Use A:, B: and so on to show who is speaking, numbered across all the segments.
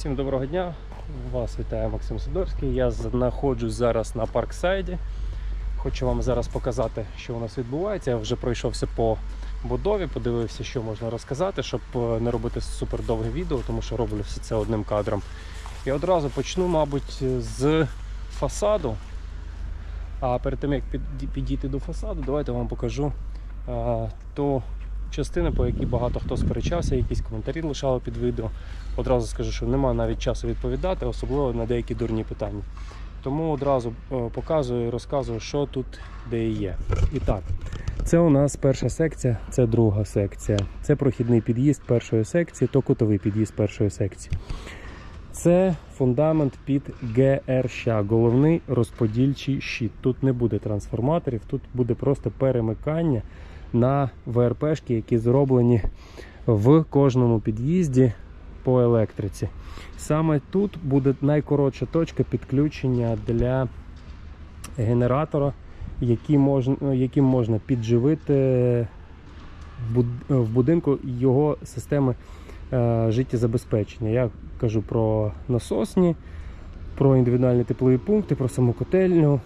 A: Всім доброго дня. Вас вітає Максим Сидорський. Я знаходжусь зараз на парксайді. Хочу вам зараз показати, що у нас відбувається. Я вже пройшовся по будові, подивився, що можна розказати, щоб е, не робити супер довге відео, тому що роблю все це одним кадром. І одразу почну, мабуть, з фасаду. А перед тим як підійти до фасаду, давайте вам покажу а, ту частину, по якій багато хто сперечався, якісь коментарі лишали під відео. Одразу скажу, що немає навіть часу відповідати, особливо на деякі дурні питання. Тому одразу е, показую і розказую, що тут де і є. І так, це у нас перша секція, це друга секція. Це прохідний під'їзд першої секції, то кутовий під'їзд першої секції. Це фундамент під ГРЩ, головний розподільчий щит. Тут не буде трансформаторів, тут буде просто перемикання на ВРПшки, які зроблені в кожному під'їзді по електриці. Саме тут буде найкоротша точка підключення для генератора, який можна, яким можна підживити в будинку його системи е, життєзабезпечення. Я кажу про насосні, про індивідуальні теплові пункти, про саму котельню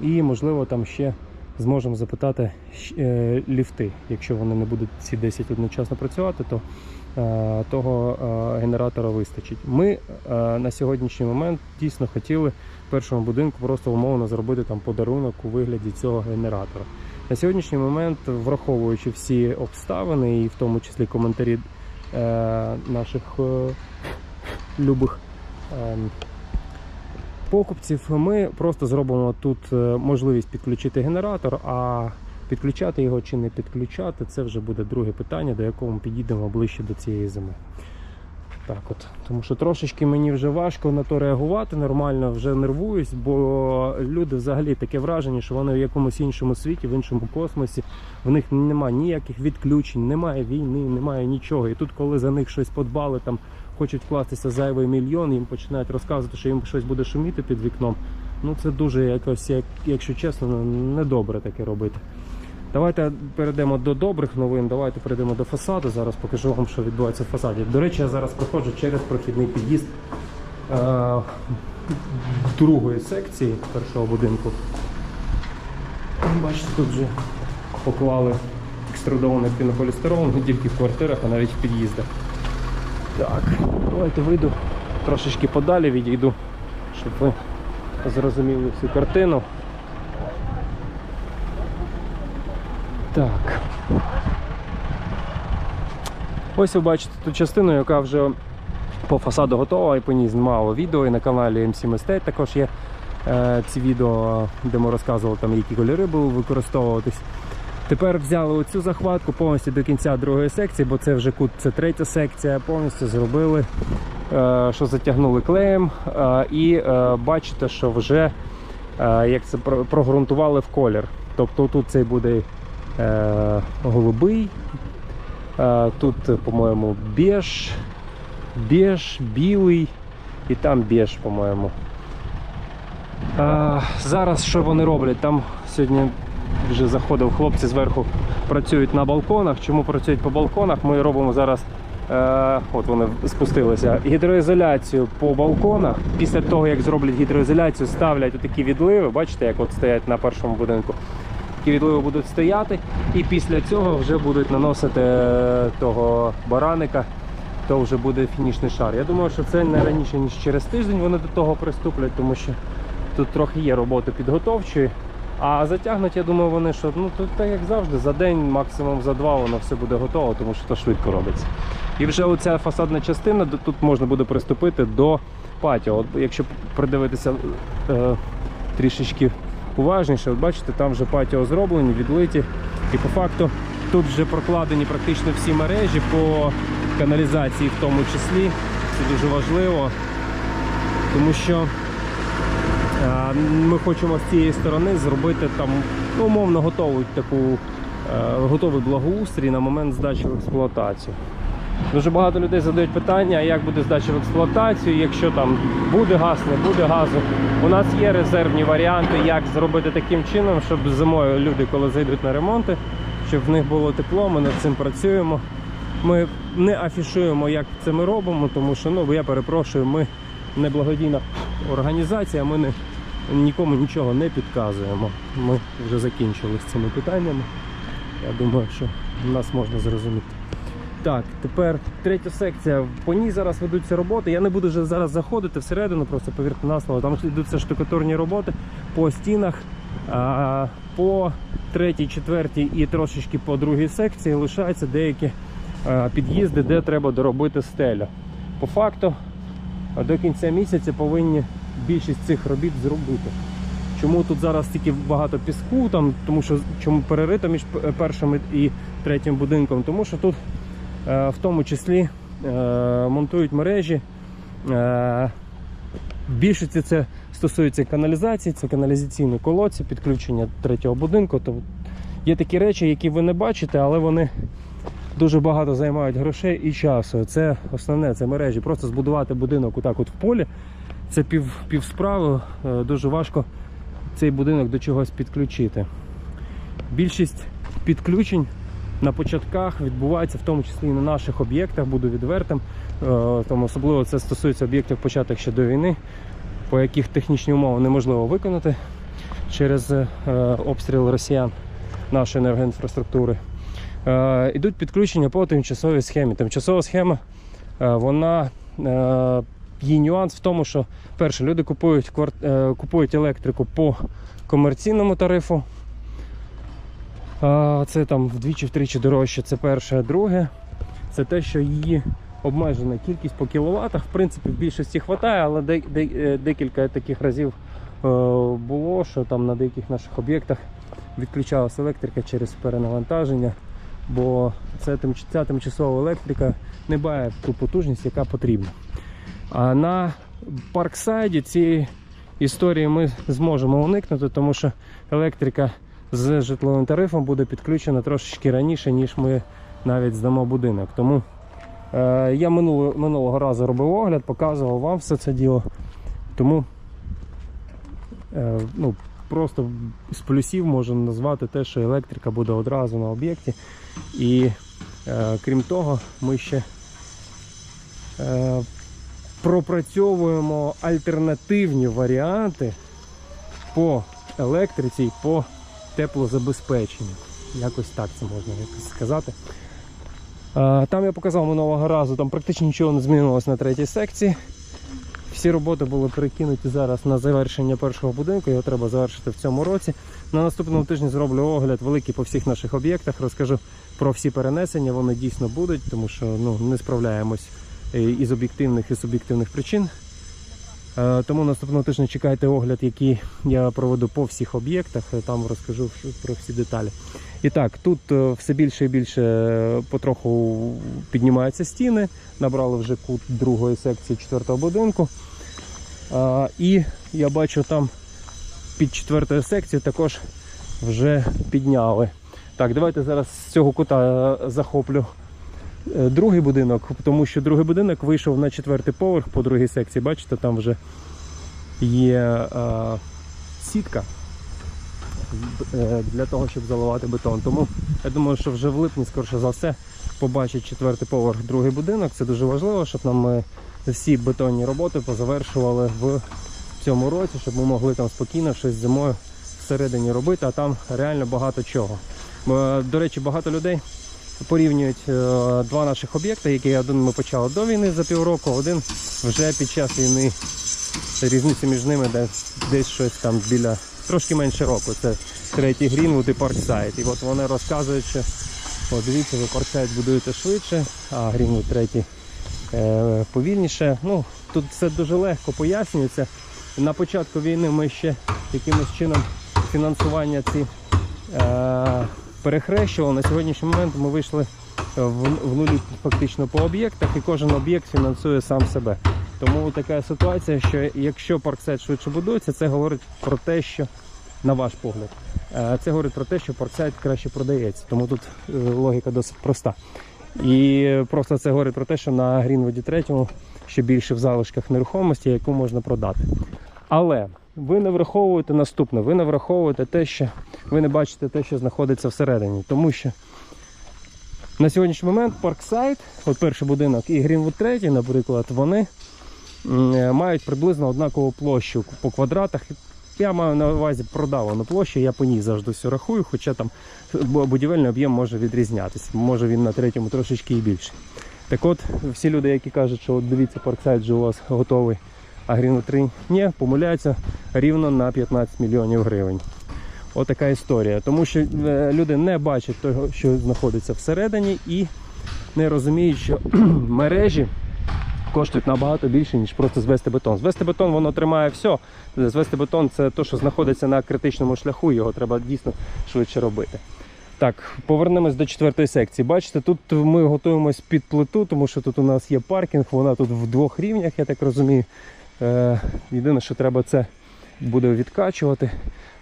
A: і, можливо, там ще зможемо запитати е, ліфти. Якщо вони не будуть ці 10 одночасно працювати, то е, того е, генератора вистачить. Ми на сьогоднішній момент дійсно хотіли першому будинку просто умовно зробити там подарунок у вигляді цього генератора. На сьогоднішній момент, враховуючи всі обставини, і в тому числі коментарі наших любих е, покупців, ми просто зробимо тут е, можливість підключити генератор, а підключати його чи не підключати, це вже буде друге питання, до якого ми підійдемо ближче до цієї зими. Так от, тому що трошечки мені вже важко на то реагувати, нормально вже нервуюсь, бо люди взагалі таке враження, що вони в якомусь іншому світі, в іншому космосі, в них немає ніяких відключень, немає війни, немає нічого. І тут, коли за них щось подбали, там хочуть вкластися зайвий мільйон, їм починають розказувати, що їм щось буде шуміти під вікном. Ну це дуже якось, як, якщо чесно, ну, недобре таке робити. Давайте перейдемо до добрих новин. Давайте перейдемо до фасаду. Зараз покажу вам, що відбувається в фасаді. До речі, я зараз проходжу через прохідний під'їзд е- другої секції першого будинку. Бачите, тут вже поклали екструдований пінополістирол не тільки в квартирах, а навіть в під'їздах. Так, давайте вийду трошечки подалі, відійду, щоб ви зрозуміли всю картину. Так. Ось ви бачите ту частину, яка вже по фасаду готова, і по ній знімало відео. І на каналі MC Mistake також є е, ці відео, де ми розказували, там, які кольори будуть використовуватись. Тепер взяли оцю захватку повністю до кінця другої секції, бо це вже кут, це третя секція. Повністю зробили, е, що затягнули клеєм. Е, і е, бачите, що вже як це прогрунтували в колір. Тобто тут цей буде голубий, тут, по-моєму, беж, беж, білий і там беж, по-моєму. Зараз що вони роблять? Там сьогодні вже заходив хлопці зверху, працюють на балконах. Чому працюють по балконах? Ми робимо зараз. Е, от вони спустилися. Гідроізоляцію по балконах. Після того, як зроблять гідроізоляцію, ставлять такі відливи. Бачите, як от стоять на першому будинку. Такі відливи будуть стояти, і після цього вже будуть наносити е, того бараника, то вже буде фінішний шар. Я думаю, що це не раніше, ніж через тиждень вони до того приступлять, тому що тут трохи є роботи підготовчої. А затягнуть, я думаю, вони що ну тут так як завжди, за день, максимум за два воно все буде готово, тому що то швидко робиться. І вже оця фасадна частина, тут можна буде приступити до патіо. От якщо придивитися е, трішечки уважніше, от бачите, там вже патіо зроблені, відлиті. І по факту тут вже прокладені практично всі мережі по каналізації в тому числі. Це дуже важливо, тому що Ми хочемо з цієї сторони зробити там ну, умовно готову таку е, готовий благоустрій на момент здачі в експлуатацію. Дуже багато людей задають питання, як буде здача в експлуатацію, якщо там буде газ, не буде газу. У нас є резервні варіанти, як зробити таким чином, щоб зимою люди, коли зайдуть на ремонти, щоб в них було тепло, ми над цим працюємо. Ми не афішуємо, як це ми робимо, тому що ну, я перепрошую, ми не благодійна організація, ми не, нікому нічого не підказуємо. Ми вже закінчили з цими питаннями. Я думаю, що нас можна зрозуміти. Так, тепер третя секція. По ній зараз ведуться роботи. Я не буду вже зараз заходити всередину, просто повірте на слово. Там йдуться штукатурні роботи по стінах. А, по третій, четвертій і трошечки по другій секції лишаються деякі під'їзди, де треба доробити стелю. По факту, до кінця місяця повинні більшість цих робіт зробити. Чому тут зараз стільки багато піску, там, тому що чому перерито між першим і третім будинком? Тому що тут е, в тому числі е, монтують мережі. Е, більшості це стосується каналізації, це каналізаційні колодці, підключення третього будинку. То є такі речі, які ви не бачите, але вони дуже багато займають грошей і часу. Це основне, це мережі. Просто збудувати будинок отак от в полі. Це пів, пів справи. Е, Дуже важко цей будинок до чогось підключити. Більшість підключень на початках відбувається в тому числі і на наших об'єктах, буду відвертим. Е, Тому особливо це стосується об'єктів початок ще до війни, по яких технічні умови неможливо виконати через е, обстріл росіян нашої енергоінфраструктури. Ідуть підключення по тимчасовій схемі. Тимчасова схема, вона її нюанс в тому, що перше, люди купують, е, купують електрику по комерційному тарифу. Це там вдвічі-втричі дорожче. Це перше, друге. Це те, що її обмежена кількість по кіловатах. В принципі, в більшості вистачає, але е, декілька таких разів е, було, що там на деяких наших об'єктах відключалася електрика через перенавантаження, бо ця тимчасова електрика не має ту потужність, яка потрібна. А на парксайді цієї історії ми зможемо уникнути, тому що електрика з житловим тарифом буде підключена трошечки раніше, ніж ми навіть здамо будинок. Тому е, я минулого, минулого разу робив огляд, показував вам все це діло. Тому е, ну, просто з плюсів можу назвати те, що електрика буде одразу на об'єкті. І е, крім того, ми ще е, пропрацьовуємо альтернативні варіанти по електриці і по теплозабезпеченню. Якось так це можна якось сказати. Там я показав минулого разу, там практично нічого не змінилось на третій секції. Всі роботи були перекинуті зараз на завершення першого будинку, його треба завершити в цьому році. На наступному тижні зроблю огляд великий по всіх наших об'єктах, розкажу про всі перенесення, вони дійсно будуть, тому що ну, не справляємось із об'єктивних і суб'єктивних причин. Е, Тому наступного тижня чекайте огляд, який я проведу по всіх об'єктах. е, Там розкажу про всі деталі. І так, тут е, все більше і більше е, потроху піднімаються стіни. Набрали вже кут другої секції четвертого будинку. І я бачу там під четвертою секцією також вже підняли. Так, давайте зараз з цього кута е, захоплю е, другий будинок, тому що другий будинок вийшов на четвертий поверх по другій секції. Бачите, там вже є е, сітка е, для того, щоб заливати бетон. Тому я думаю, що вже в липні, скоріше за все, побачить четвертий поверх другий будинок. Це дуже важливо, щоб нам е, всі бетонні роботи позавершували в цьому році, щоб ми могли там спокійно щось зимою всередині робити, а там реально багато чого. До речі, багато людей порівнюють е, два наших об'єкти, які один ми почали до війни за півроку, один вже під час війни. Різниця між ними десь, десь щось там біля трошки менше року. Це третій Грінвуд і Парксайд. І от вони розказують, що о, дивіться, ви Парксайд будуєте швидше, а Грінвуд третій е, повільніше. Ну, тут все дуже легко пояснюється. На початку війни ми ще якимось чином фінансування ці е, перехрещували. На сьогоднішній момент ми вийшли в, в нулі фактично по об'єктах, і кожен об'єкт фінансує сам себе. Тому така ситуація, що якщо парксайд швидше будується, це говорить про те, що на ваш погляд, е, це говорить про те, що парксайд краще продається. Тому тут е, логіка досить проста. І просто це говорить про те, що на Грінвуді третьому ще більше в залишках нерухомості, яку можна продати. Але ви не враховуєте наступне, ви не враховуєте те, що ви не бачите те, що знаходиться всередині. Тому що На сьогоднішній момент Парксайд, от перший будинок і Грінвуд 3, наприклад, вони е, мають приблизно однакову площу по квадратах. Я маю на увазі продавану площу, я по ній завжди все рахую, хоча там будівельний об'єм може відрізнятися. Може він на третьому трошечки і більший. Так от, всі люди, які кажуть, що от дивіться, Парксайд вже у вас готовий, а 3 ні, помиляються рівно на 15 мільйонів гривень. Отака історія. Тому що е, люди не бачать того, що знаходиться всередині, і не розуміють, що мережі коштують набагато більше, ніж просто звести бетон. Звести бетон воно тримає все. Звести бетон це те, що знаходиться на критичному шляху, його треба дійсно швидше робити. Так, повернемось до четвертої секції. Бачите, тут ми готуємось під плиту, тому що тут у нас є паркінг, вона тут в двох рівнях, я так розумію. Е, єдине, що треба це буде відкачувати,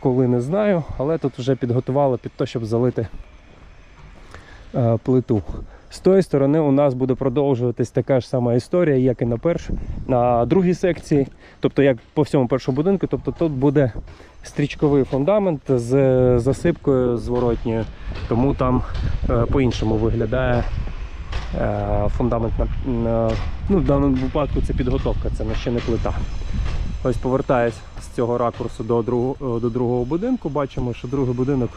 A: коли не знаю, але тут вже підготували під те, щоб залити е, плиту. З тої сторони у нас буде продовжуватись така ж сама історія, як і на перш, на другій секції, тобто як по всьому першому будинку. Тобто тут буде стрічковий фундамент з засипкою зворотньою, тому там е, по-іншому виглядає фундамент. На, ну, в даному випадку це підготовка, це ще не плита. Ось повертаюсь з цього ракурсу до другого, до другого будинку. Бачимо, що другий будинок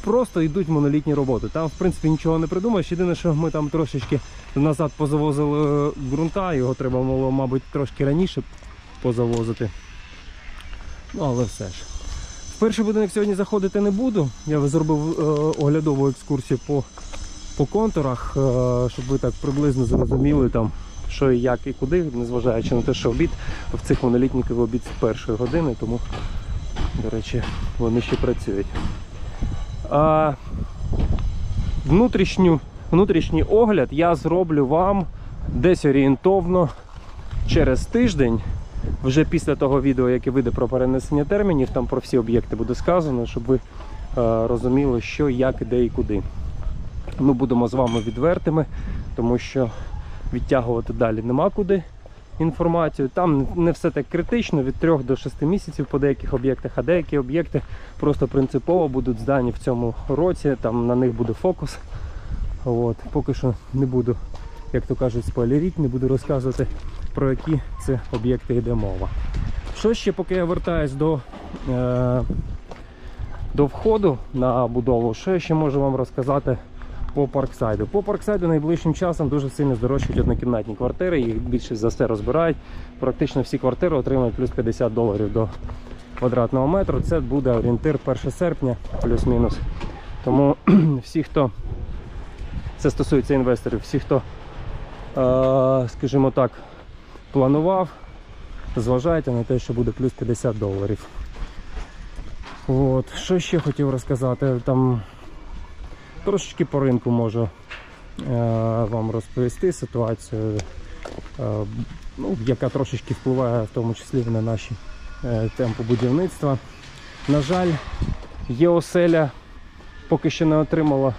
A: просто йдуть монолітні роботи. Там, в принципі, нічого не придумаєш. Єдине, що ми там трошечки назад позавозили ґрунта, його треба було, мабуть, трошки раніше позавозити. Ну, але все ж. В перший будинок сьогодні заходити не буду. Я зробив е, оглядову екскурсію по, по контурах, е, щоб ви так приблизно зрозуміли там, що і як і куди, незважаючи на те, що обід в цих монолітників обід з першої години, тому, до речі, вони ще працюють. А, внутрішню, внутрішній огляд я зроблю вам десь орієнтовно через тиждень. Вже після того відео, яке вийде про перенесення термінів, там про всі об'єкти буде сказано, щоб ви е, розуміли, що, як, де і куди. Ми будемо з вами відвертими, тому що відтягувати далі нема куди інформацію. Там не все так критично, від 3 до 6 місяців по деяких об'єктах, а деякі об'єкти просто принципово будуть здані в цьому році, там на них буде фокус. От. Поки що не буду, як то кажуть, спойлерити, не буду розказувати про які це об'єкти йде мова. Що ще, поки я вертаюсь до, е, до входу на будову, що я ще можу вам розказати по парксайду? По парксайду найближчим часом дуже сильно здорожчують однокімнатні квартири, їх більше за все розбирають. Практично всі квартири отримають плюс 50 доларів до квадратного метру. Це буде орієнтир 1 серпня, плюс-мінус. Тому всі, хто це стосується інвесторів, всі, хто, е, скажімо так, планував, зважайте на те, що буде плюс 50 доларів. От. Що ще хотів розказати? Там трошечки по ринку можу е, вам розповісти ситуацію, е, ну, яка трошечки впливає в тому числі на наші е, темпи будівництва. На жаль, є оселя поки що не отримала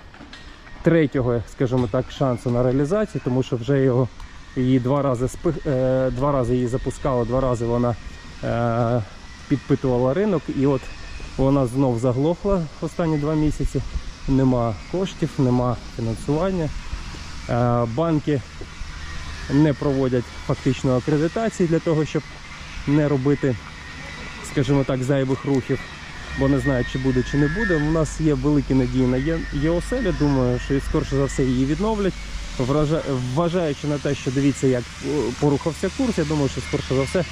A: третього, скажімо так, шансу на реалізацію, тому що вже його її два рази спи, два рази її запускали, два рази вона підпитувала ринок, і от вона знов заглохла останні два місяці. Нема коштів, нема фінансування. Е, банки не проводять фактично акредитації для того, щоб не робити, скажімо так, зайвих рухів, бо не знають, чи буде, чи не буде. У нас є великі надії на ЄОСЕЛі, думаю, що скорше за все її відновлять. Вважаючи на те, що дивіться, як е, порухався курс, я думаю, що скорше за все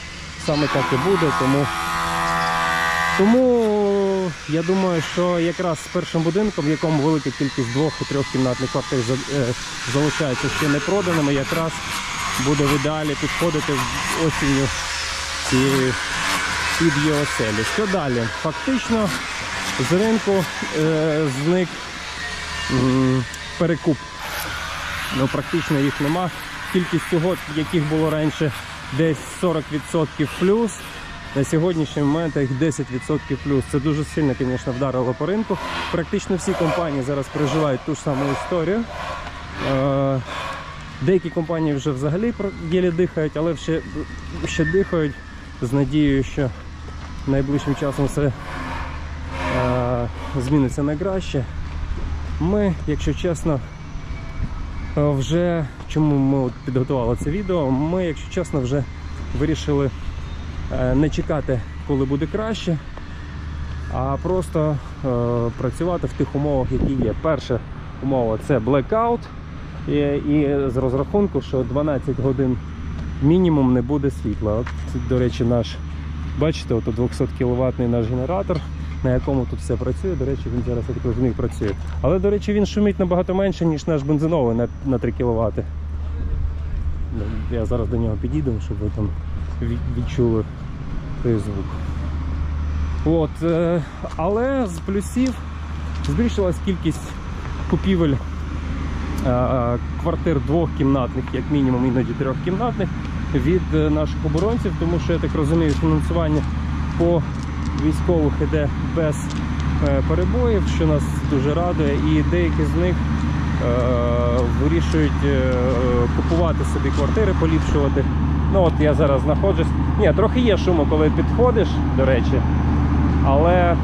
A: саме так і буде. Тому, тому я думаю, що якраз з першим будинком, в якому велика кількість двох і трьох кімнатних квартир е, залишається ще не проданими, якраз буде в ідеалі підходити осінню цієї під ЄОСЕЛі. Що далі? Фактично з ринку е, зник м, перекуп. Ну, практично їх нема. Кількість угод, яких було раніше десь 40% плюс. На сьогоднішній момент їх 10% плюс. Це дуже сильно, звісно, вдарило по ринку. Практично всі компанії зараз переживають ту ж саму історію. Е, Деякі компанії вже взагалі єлі дихають, але ще, ще дихають з надією, що найближчим часом все е, зміниться на краще. Ми, якщо чесно, е, вже чому ми от підготували це відео, ми, якщо чесно, вже вирішили не чекати, коли буде краще, а просто е, працювати в тих умовах, які є. Перша умова це блекаут, і, і з розрахунку, що 12 годин мінімум не буде світла. От, до речі, наш, бачите, от 200 кВт наш генератор, на якому тут все працює. До речі, він зараз, я так розумію, працює. Але, до речі, він шумить набагато менше, ніж наш бензиновий на, на 3 кВт. Я зараз до нього підійду, щоб ви там відчули той звук. От, е, але з плюсів збільшилась кількість купівель е, квартир двохкімнатних, як мінімум, іноді трьохкімнатних від е, наших оборонців, тому що я так розумію, фінансування по військових іде без е, перебоїв, що нас дуже радує, і деякі з них е, вирішують е, купувати собі квартири, поліпшувати. Ну от я зараз знаходжусь. Ні, трохи є шуму, коли підходиш, до речі, але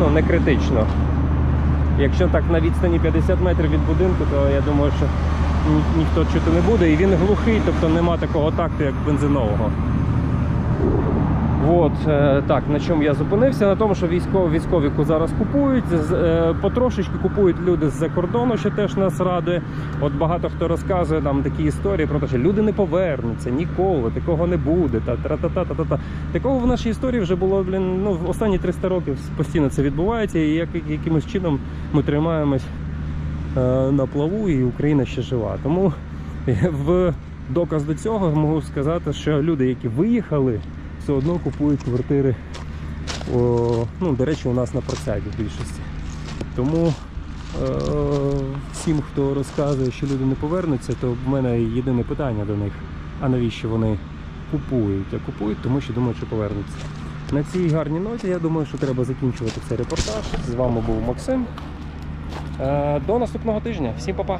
A: ну, не критично. Якщо так на відстані 50 метрів від будинку, то я думаю, що ні- ніхто чути не буде. І він глухий, тобто нема такого такту, як бензинового. От, е, так, на чому я зупинився? На тому, що військові, військові зараз купують, е, потрошечки купують люди з-за кордону, що теж нас радує. От багато хто розказує там такі історії про те, що люди не повернуться ніколи, такого не буде. Та, та, та, та, та, та. Такого в нашій історії вже було блін, ну, останні 300 років постійно це відбувається, і як, якимось чином ми тримаємось е, на плаву, і Україна ще жива. Тому в доказ до цього можу сказати, що люди, які виїхали, все одно купують квартири. О, ну, до речі, у нас на процяді в більшості. Тому е, всім, хто розказує, що люди не повернуться, то в мене єдине питання до них: а навіщо вони купують? А купують, тому що думають, що повернуться. На цій гарній ноті я думаю, що треба закінчувати цей репортаж. З вами був Максим. Е, До наступного тижня. Всім па-па!